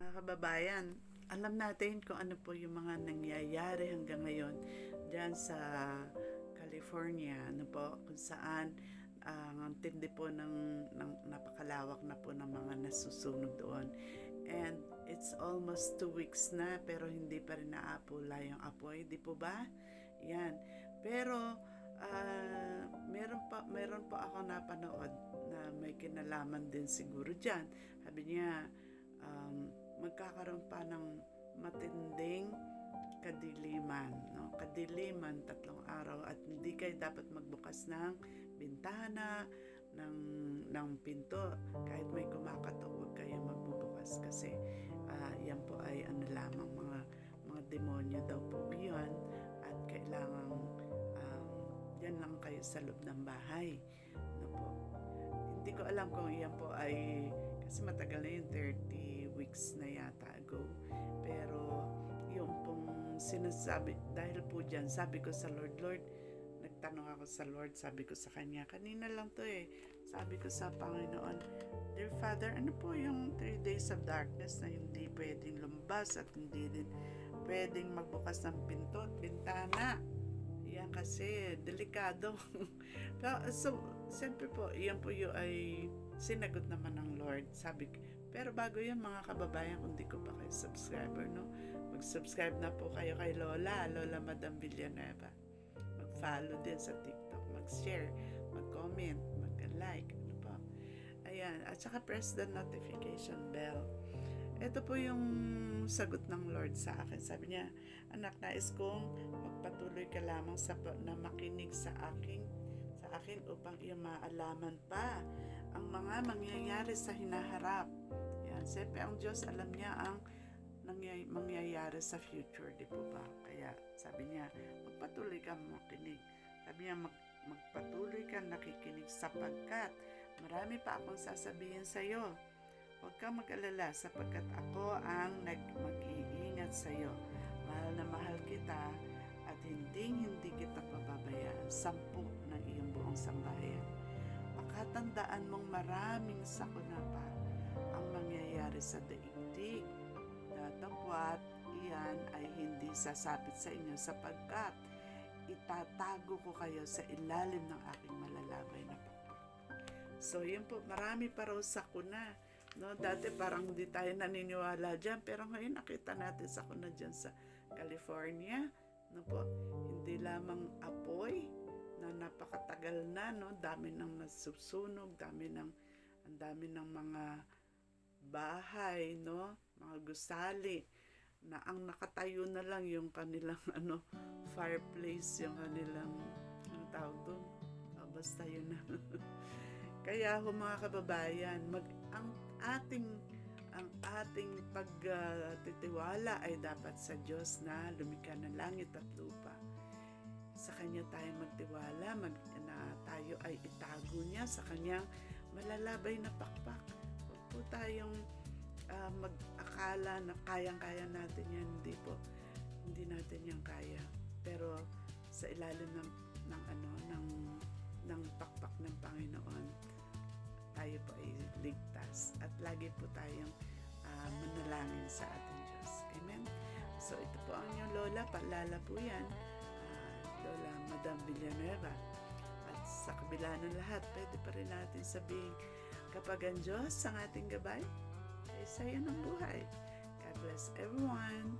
Mga kababayan, alam natin kung ano po yung mga nangyayari hanggang ngayon dyan sa California, ano po, kung saan ah, ang tindi po ng, ng napakalawak na po ng mga nasusunog doon. And it's almost two weeks na pero hindi pa rin naapula yung apoy, di po ba? Yan. Pero ah, meron pa meron pa ako napanood na may kinalaman din siguro diyan. Sabi niya um, magkakaroon pa ng matinding kadiliman, no? Kadiliman tatlong araw at hindi kayo dapat magbukas ng bintana, ng ng pinto kahit may kumakatok huwag kayo magbubukas kasi ah, yan po ay ano lamang mga mga demonyo daw po yun at kailangan um, yan lang kayo sa loob ng bahay ano po hindi ko alam kung iyan po ay kasi matagal na yun 30 weeks na yata ago. Pero yung pong sinasabi dahil po dyan sabi ko sa Lord Lord nagtanong ako sa Lord sabi ko sa kanya kanina lang to eh. Sabi ko sa Panginoon Dear Father ano po yung 3 days of darkness na hindi pwedeng lumabas at hindi din pwedeng magbukas ng pinto at bintana? Yan kasi delikado. So siyempre po yan po yung ay sinagot naman ng Lord. Sabi pero bago yun mga kababayan kung di ko pa kayo subscriber no mag-subscribe na po kayo kay Lola Lola Madam Villanueva. Mag-follow din sa TikTok mag-share mag-comment mag-like ano po. Ayan at saka press the notification bell. Ito po yung sagot ng Lord sa akin. Sabi niya, anak, nais kong magpatuloy ka lamang sa na makinig sa aking sa akin upang iyong maalaman pa ang mga mangyayari sa hinaharap. Yan, siyempre ang Diyos alam niya ang nangyay- mangyayari sa future, di po ba? Kaya sabi niya, magpatuloy ka makinig. Sabi niya, mag, magpatuloy ka nakikinig sapagkat marami pa akong sasabihin sa iyo. Huwag kang mag-alala sapagkat ako ang nag mag-iingat sa iyo. Mahal na mahal kita at hindi hindi kita pababayaan. Sampu Pakatandaan mong maraming sakuna pa ang mangyayari sa daigdig. Datapwat iyan ay hindi sasapit sa inyo sapagkat itatago ko kayo sa ilalim ng aking malalabay na pakpak. So, yun po, marami pa raw sakuna. No, dati parang hindi tayo naniniwala dyan, pero ngayon nakita natin sakuna dyan sa California. No po, hindi lamang apoy napakatagal na, no, dami ng nasusunog, dami ng ang dami ng mga bahay, no, mga gusali na ang nakatayo na lang yung kanilang ano fireplace, yung kanilang ang tawag doon. Ah, basta yun na. Kaya ho mga kababayan, mag, ang ating ang ating pagtitiwala ay dapat sa Diyos na lumikha ng langit at lupa. Sa Kanya tayo magtiwala, mag, tayo ay itago niya sa Kanyang malalabay na pakpak. Huwag po tayong ah, mag-akala na kayang-kaya natin yan. Hindi po. Hindi natin yan kaya. Pero sa ilalim ng, ng ano, ng ng pakpak ng Panginoon, tayo po ay ligtas at lagi po tayong ah, manalangin sa ating Diyos. Amen? So ito po ang inyong Lola, paalala po yan, ah, Lola Madam Villanueva. Sa kabila ng lahat, pwede pa rin natin sabihin, kapag ang Diyos ang ating gabay, ay saya ng buhay. God bless everyone.